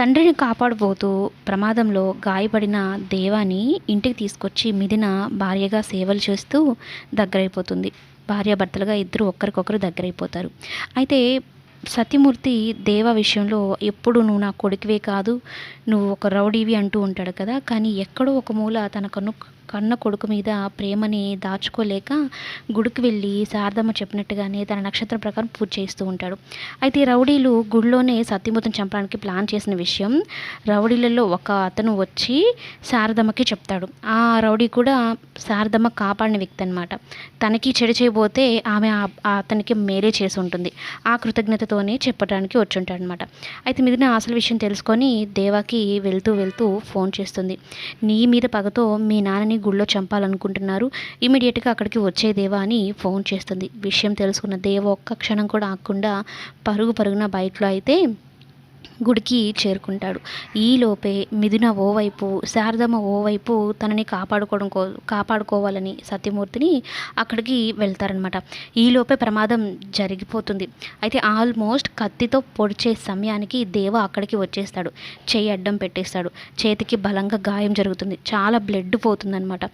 తండ్రిని కాపాడబోతూ ప్రమాదంలో గాయపడిన దేవాని ఇంటికి తీసుకొచ్చి మిదిన భార్యగా సేవలు చేస్తూ దగ్గరైపోతుంది. భార్యాభర్తలుగా ఇద్దరు ఒకరికొకరు దగ్గరైపోతారు. అయితే సత్యమూర్తి దేవ విషయంలో ఎప్పుడు నువ్వు నా కొడుకువే కాదు నువ్వు ఒక రౌడీవి అంటూ ఉంటాడు కదా. కానీ ఎక్కడో ఒక మూల తన కన్ను కన్న కొడుకు మీద ప్రేమని దాచుకోలేక గుడికి వెళ్ళి శారదమ్మ చెప్పినట్టుగానే తన నక్షత్రం ప్రకారం పూజ చేస్తూ ఉంటాడు. అయితే రౌడీలు గుడిలోనే సత్యమూర్తిని చంపడానికి ప్లాన్ చేసిన విషయం రౌడీలలో ఒక అతను వచ్చి శారదమ్మకి చెప్తాడు. ఆ రౌడీ కూడా శారదమ్మ కాపాడిన వ్యక్తి అనమాట తనకి చెడు చేయబోతే ఆమె ఆ- అతనికి మేలే చేసి ఉంటుంది. ఆ కృతజ్ఞతతోనే చెప్పడానికి వచ్చి ఉంటాడనమాట అయితే మిగిలిన అసలు విషయం తెలుసుకొని దేవాకి వెళ్తూ వెళ్తూ ఫోన్ చేస్తుంది. నీ మీద పగతో మీ నాన్నని గుళ్ళో చంపాలనుకుంటున్నారు. ఇమీడియట్గా అక్కడికి వచ్చే దేవా అని ఫోన్ చేస్తుంది. విషయం తెలుసుకున్న దేవ ఒక్క క్షణం కూడా ఆగకుండా పరుగు పరుగున బైక్లో అయితే గుడికి చేరుకుంటాడు. ఈలోపే మిథున ఓవైపు శారదమ్మ ఓవైపు తనని కాపాడుకోవడం కో కాపాడుకోవాలని సత్యమూర్తిని అక్కడికి వెళ్తారనమాట ఈలోపే ప్రమాదం జరిగిపోతుంది. అయితే ఆల్మోస్ట్ కత్తితో పొడిచే సమయానికి దేవ అక్కడికి వచ్చేస్తాడు. చేయి అడ్డం పెట్టేస్తాడు. చేతికి బలంగా గాయం జరుగుతుంది. చాలా బ్లడ్ పోతుందనమాట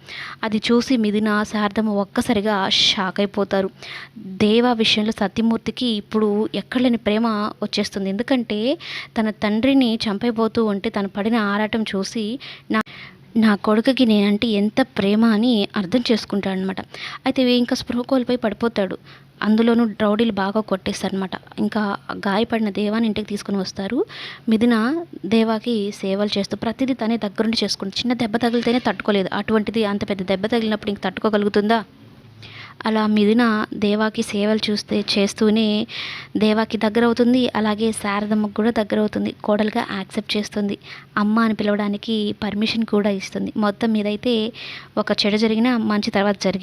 అది చూసి మిథున శారదమ్మ ఒక్కసారిగా షాక్ అయిపోతారు. దేవ విషయంలో సత్యమూర్తికి ఇప్పుడు ఎక్కడలేని ప్రేమ వచ్చేస్తుంది. ఎందుకంటే తన తండ్రిని చంపైపోతూ ఉంటే తను పడిన ఆరాటం చూసి నా నా కొడుకుకి నేనంటే ఎంత ప్రేమ అని అర్థం చేసుకుంటాడనమాట అయితే ఇంకా స్పృహ కోల్పోయి పడిపోతాడు. అందులోనూ రౌడీలు బాగా కొట్టేస్తారనమాట ఇంకా గాయపడిన దేవాని ఇంటికి తీసుకుని వస్తారు. మిథున దేవాకి సేవలు చేస్తూ ప్రతిదీ తనే దగ్గరుండి చేసుకుంటుంది. చిన్న దెబ్బ తగిలితేనే తట్టుకోలేదు. అటువంటిది అంత పెద్ద దెబ్బ తగిలినప్పుడు ఇంక తట్టుకోగలుగుతుందా? అలా మిథున దేవాకి సేవలు చూస్తే చేస్తూనే దేవాకి దగ్గర అవుతుంది అలాగే శారదమ్మకు కూడా దగ్గర అవుతుంది కోడలుగా యాక్సెప్ట్ చేస్తుంది. అమ్మ అని పిలవడానికి పర్మిషన్ కూడా ఇస్తుంది. మొత్తం మీదైతే ఒక చెడు జరిగిన మంచి తర్వాత జరిగింది.